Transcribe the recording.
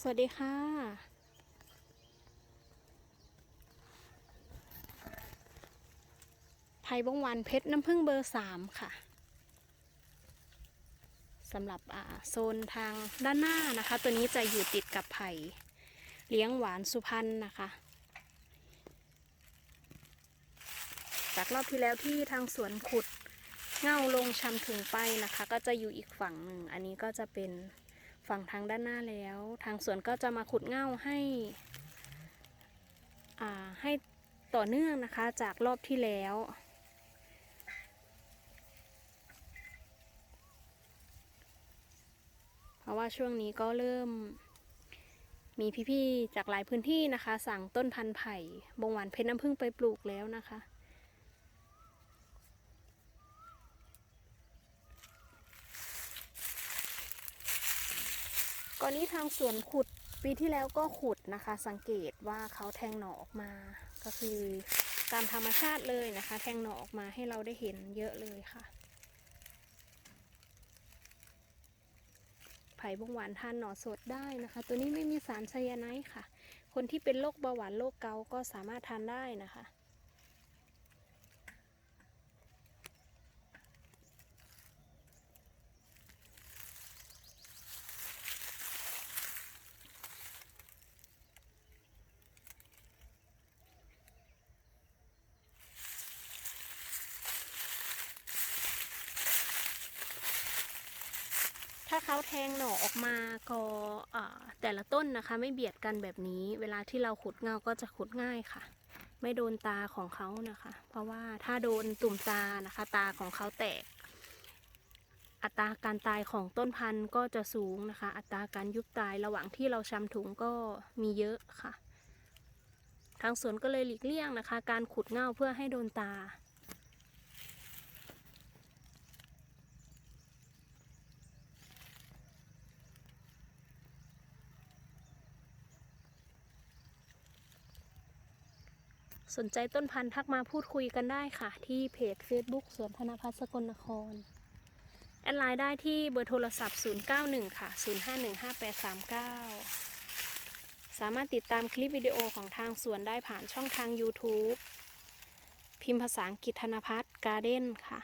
สวัสดีค่ะ ไผ่บงหวันเพชรน้ำผึ้งเบอร์สามค่ะสำหรับโซนทางด้านหน้านะคะ ตัวนี้จะอยู่ติดกับไผ่เลี้ยงหวานสุพรรณนะคะ จากรอบที่แล้วที่ทางสวนขุดเง่าลงชำถึงไปนะคะ ก็จะอยู่อีกฝั่งหนึ่ง อันนี้ก็จะเป็น ฝั่งทางด้านหน้าแล้ว ทางสวนก็จะมาขุดเง่าให้อ่าให้ต่อเนื่องนะคะจากรอบที่แล้ว เพราะว่าช่วงนี้ก็เริ่ม มีพี่ๆจากหลายพื้นที่นะคะ สั่งต้นพันธุ์ไผ่บงหวานเพชรน้ำผึ้งไปปลูกแล้วนะคะ ก่อนนี้ทางสวนขุดปีที่แล้วก็ขุดนะคะ สังเกตว่าเขาแทงหน่อออกมา ก็คือตามธรรมชาติเลยนะคะ แทงหน่อออกมาให้เราได้เห็นเยอะเลยค่ะ ไผ่บงหวานทานหน่อสดได้นะคะ ตัวนี้ไม่มีสารไซยาไนด์ค่ะ คนที่เป็นโรคเบาหวานโรคเกาต์ก็สามารถทานได้นะคะ ถ้าเขาแทงหน่อออกมาก็แต่ละต้นนะคะ ไม่เบียดกันแบบนี้ เวลาที่เราขุดเงาก็จะขุดง่ายค่ะ ไม่โดนตาของเขานะคะ เพราะว่าถ้าโดนตุ่มตานะคะ ตาของเขาแตก อัตราการตายของต้นพันธุ์ก็จะสูงนะคะ อัตราการยุบตายระหว่างที่เราชำถุงก็มีเยอะค่ะ ทางสวนก็เลยหลีกเลี่ยงนะคะ การขุดเง่าเพื่อให้โดนตา สนใจต้นพันธุ์ทักมาพูดคุยกันได้ค่ะ ที่เพจ Facebook สวนธนพัฒน์สกลนคร แอดไลน์ได้ที่เบอร์โทรศัพท์ 091 ค่ะ 0515839 สามารถติดตามคลิปวิดีโอของทางสวนได้ผ่านช่องทาง YouTube พิมพ์ภาษาอังกฤษธนพัฒน์การ์เด้นค่ะ